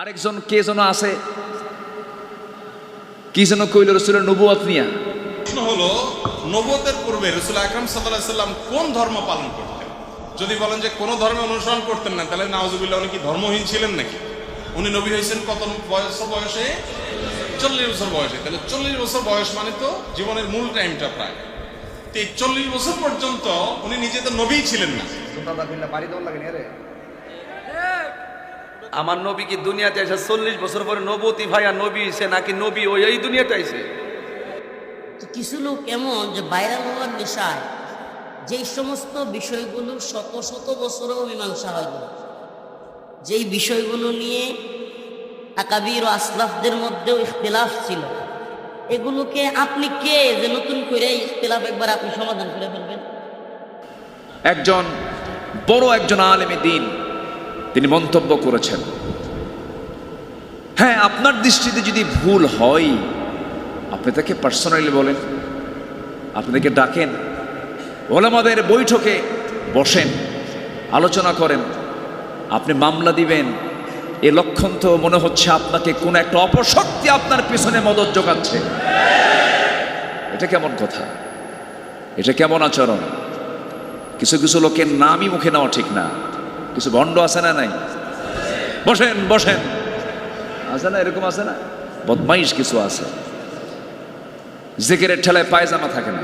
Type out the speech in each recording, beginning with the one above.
আরেকজন কে যেন আছে? কি যেন কইল রসুলের নবুয়াত নিয়া? প্রশ্ন হলো নবতের পূর্বে রসুল আকরম সাল্লাহ সাল্লাম কোন ধর্ম পালন করতেন? যদি বলেন যে কোন ধর্মে অনুসরণ করতেন না তাহলে নাওজুবিল্লাহ উনি কি ধর্মহীন ছিলেন নাকি? উনি নবী হয়েছেন কত বয়স বয়সে? চল্লিশ বছর বয়সে। তাহলে চল্লিশ বছর বয়স মানে তো জীবনের মূল টাইমটা প্রায়। তো এই চল্লিশ বছর পর্যন্ত উনি নিজে তো নবী ছিলেন না। আমার নবী কি দুনিয়াতে এসে চল্লিশ বছর পরে নবতী ভাইয়া নবী সে নাকি নবী ওই এই দুনিয়াতে আইছে তো কিছু লোক এমন যে ভাইরাল হওয়ার নেশায় যেই সমস্ত বিষয়গুলো শত শত বছরেও মীমাংসা হয়নি। যেই বিষয়গুলো নিয়ে আকাবির ও আসলাফদের মধ্যেও ইখতিলাফ ছিল। এগুলোকে আপনি কে যে নতুন করে এই ইখতিলাফ একবার আপনি সমাধান করে ফেলবেন? একজন বড় একজন আলেমে দিন তিনি মন্তব্য করেছেন। হ্যাঁ আপনার দৃষ্টিতে যদি ভুল হয়, আপনি তাকে পার্সোনালি বলেন। আপনি তাকে ডাকেন। ওলামাদের বৈঠকে বসেন, আলোচনা করেন। আপনি মামলা দিবেন। এ লক্ষণ তো মনে হচ্ছে আপনাকে কোন একটা অপশক্তি আপনার পিছনে মদত যোগাচ্ছে। এটা কেমন কথা? এটা কেমন আচরণ? কিছু কিছু লোকের নামই মুখে নেওয়া ঠিক না। কিছু ভণ্ড আছে না নাই? বসেন বসেন। আছে না, এরকম আছে না? বদমাইশ কিছু আছে। জেকেরের ঠেলায় পায়জামা থাকে না,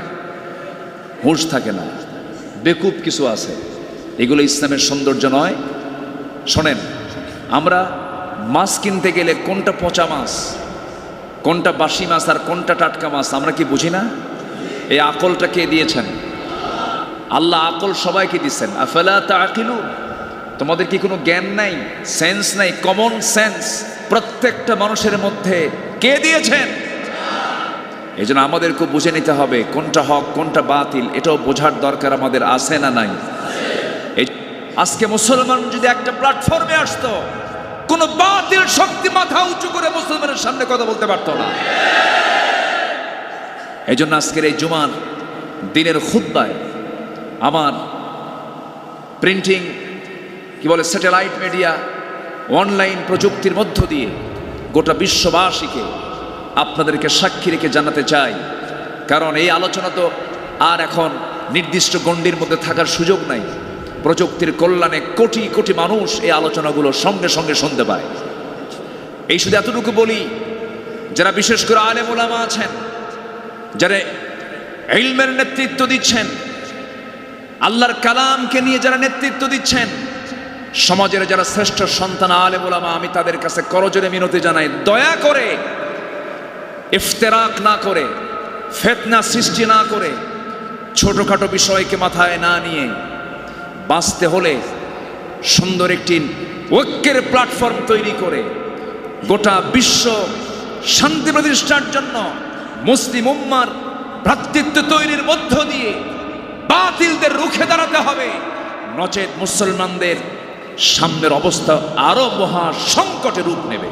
হুঁশ থাকে না, বেকুব কিছু আছে। এগুলো ইসলামের সৌন্দর্য নয়। শোনেন, আমরা মাছ কিনতে গেলে কোনটা পচা মাছ, কোনটা বাসি মাছ আর কোনটা টাটকা মাছ, আমরা কি বুঝি না? এই আকলটা কে দিয়েছেন? আল্লাহ আকল সবাইকে দিচ্ছেন। আফেলা তা আকিলু তোমাদের কি কোনো জ্ঞান নাই সেন্স নাই কমন সেন্স প্রত্যেকটা মানুষের মধ্যে কে দিয়েছেন? এই জন্য আমাদেরকে বুঝে নিতে হবে কোনটা হক, কোনটা বাতিল, এটাও বোঝার দরকার আমাদের আছে না নাই। আজকে মুসলমান যদি একটা প্ল্যাটফর্মে আসতো, কোনো বাতিল শক্তি মাথা উঁচু করে মুসলমানের সামনে কথা বলতে পারতো না। এই জন্য আজকের এই জুমার দিনের খুদ্বায় আমার প্রিন্টিং কি বলে স্যাটেলাইট মিডিয়া অনলাইন প্রযুক্তির মধ্য দিয়ে গোটা বিশ্ববাসীকে আপনাদেরকে সাক্ষী রেখে জানাতে চাই। কারণ এই আলোচনা তো আর এখন নির্দিষ্ট গণ্ডির মধ্যে থাকার সুযোগ নাই। প্রযুক্তির কল্যাণে কোটি কোটি মানুষ এই আলোচনাগুলো সঙ্গে সঙ্গে শুনতে পায়। এই শুধু এতটুকু বলি, যারা বিশেষ করে আলেম ওলামা আছেন, যারা ইলমের নেতৃত্ব দিচ্ছেন, আল্লাহর কালামকে নিয়ে যারা নেতৃত্ব দিচ্ছেন সমাজের যারা শ্রেষ্ঠ সন্তান আলে বলামা আমি তাদের কাছে করজোরে মিনতি জানাই। দয়া করে ইফতেরাক না করে, ফেতনা সৃষ্টি না করে, ছোটখাটো বিষয়কে মাথায় না নিয়ে বাঁচতে হলে সুন্দর একটি ঐক্যের প্ল্যাটফর্ম তৈরি করে গোটা বিশ্ব শান্তি প্রতিষ্ঠার জন্য মুসলিম উম্মার ভ্রাতৃত্ব তৈরির মধ্য দিয়ে বাতিলদের রুখে দাঁড়াতে হবে। নচেত মুসলমানদের সামনের অবস্থা আরও মহা সংকটে রূপ নেবে।